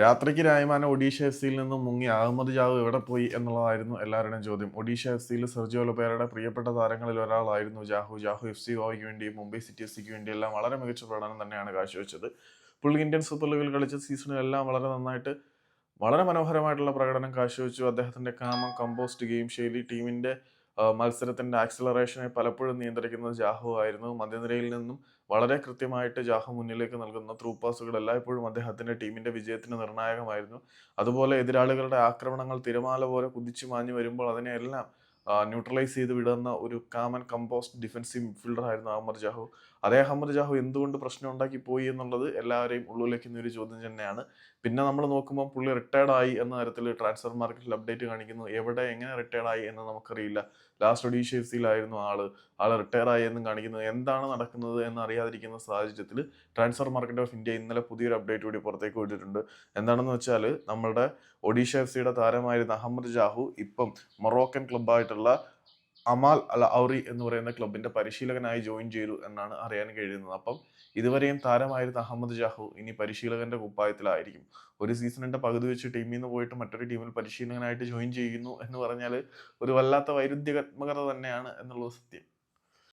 രാത്രിക്ക് രായ്മാന ഒഡീഷ എഫ് സിയിൽ നിന്നും മുങ്ങി അഹമ്മദ് ജാവ് എവിടെ പോയി എന്നുള്ളതായിരുന്നു എല്ലാവരുടെയും ചോദ്യം. ഒഡീഷ എഫ് സിയിൽ സെർജിയോ ലൊപ്പേരയുടെ പ്രിയപ്പെട്ട താരങ്ങളിൽ ഒരാളായിരുന്നു ജാഹു. ജാഹു എഫ് സി ഗോവയ്ക്ക് വേണ്ടിയും മുംബൈ സിറ്റി എഫ് സിക്ക് വേണ്ടി എല്ലാം വളരെ മികച്ച പ്രകടനം തന്നെയാണ് കാഴ്ചവെച്ചത്. പുള്ളി ഇന്ത്യൻ സൂപ്പർ ലീഗിൽ കളിച്ച സീസണിലെല്ലാം വളരെ നന്നായിട്ട് വളരെ മനോഹരമായിട്ടുള്ള പ്രകടനം കാഴ്ചവെച്ചു. അദ്ദേഹത്തിന്റെ കാമം കമ്പോസ്റ്റ് ഗെയിം ശൈലി ടീമിന്റെ ആ, മത്സരത്തിന്റെ ആക്സിലറേഷനെ പലപ്പോഴും നിയന്ത്രിക്കുന്നത് ജാഹു ആയിരുന്നു. മധ്യനിരയിൽ നിന്നും വളരെ കൃത്യമായിട്ട് ജാഹു മുന്നിലേക്ക് നൽകുന്ന ത്രൂ പാസുകൾ എല്ലായ്പ്പോഴും അദ്ദേഹത്തിന്റെ ടീമിന്റെ വിജയത്തിന് നിർണായകമായിരുന്നു. അതുപോലെ എതിരാളികളുടെ ആക്രമണങ്ങൾ തിരമാല പോലെ കുതിച്ചു മാഞ്ഞു വരുമ്പോൾ അതിനെയെല്ലാം ന്യൂട്രലൈസ് ചെയ്ത് വിടുന്ന ഒരു കാമൻ കമ്പോസ്റ്റ് ഡിഫൻസീവ് മിഡ്ഫീൽഡർ ആയിരുന്നു അഹമ്മദ് ജാഹു. അതേ അഹമ്മദ് ജാഹു എന്തുകൊണ്ട് പ്രശ്നം ഉണ്ടാക്കി പോയി എന്നുള്ളത് എല്ലാവരെയും ഉള്ളിലേക്കുന്ന ഒരു ചോദ്യം തന്നെയാണ്. പിന്നെ നമ്മൾ നോക്കുമ്പോൾ പുള്ളി റിട്ടയർഡ് ആയി എന്ന തരത്തിൽ ട്രാൻസ്ഫർ മാർക്കറ്റിൽ അപ്ഡേറ്റ് കാണിക്കുന്നു. എവിടെ എങ്ങനെ റിട്ടയർഡ് ആയി എന്ന് നമുക്കറിയില്ല. ലാസ്റ്റ് ഒഡീഷ എഫ് ആൾ. ആൾ റിട്ടയർ ആയി എന്നും കാണിക്കുന്നത്. എന്താണ് നടക്കുന്നത് എന്ന് അറിയാതിരിക്കുന്ന സാഹചര്യത്തിൽ ട്രാൻസ്ഫർ മാർക്കറ്റ് ഓഫ് ഇന്ത്യ ഇന്നലെ പുതിയൊരു അപ്ഡേറ്റ് കൂടി പുറത്തേക്ക് വിട്ടിട്ടുണ്ട് എന്താണെന്ന് വെച്ചാൽ നമ്മുടെ ഒഡീഷ എഫ് സിയുടെ താരമായിരുന്ന അഹമ്മദ് ജാഹു ഇപ്പം മൊറോക്കൻ ക്ലബ്ബായിട്ടുള്ള അമാൽ അൽ ഔറി എന്ന് പറയുന്ന ക്ലബിന്റെ പരിശീലകനായി ജോയിൻ ചെയ്തു എന്നാണ് അറിയാൻ കഴിയുന്നത്. അപ്പം ഇതുവരെയും താരമായിരുന്ന അഹമ്മദ് ജാഹു ഇനി പരിശീലകന്റെ കുപ്പായത്തിലായിരിക്കും. ഒരു സീസണിന്റെ പകുതി വെച്ച് ടീമിൽ നിന്ന് പോയിട്ട് മറ്റൊരു ടീമിൽ പരിശീലകനായിട്ട് ജോയിൻ ചെയ്യുന്നു എന്ന് പറഞ്ഞാൽ ഒരു വല്ലാത്ത വൈരുദ്ധ്യാത്മകത തന്നെയാണ് എന്നുള്ളത് സത്യം.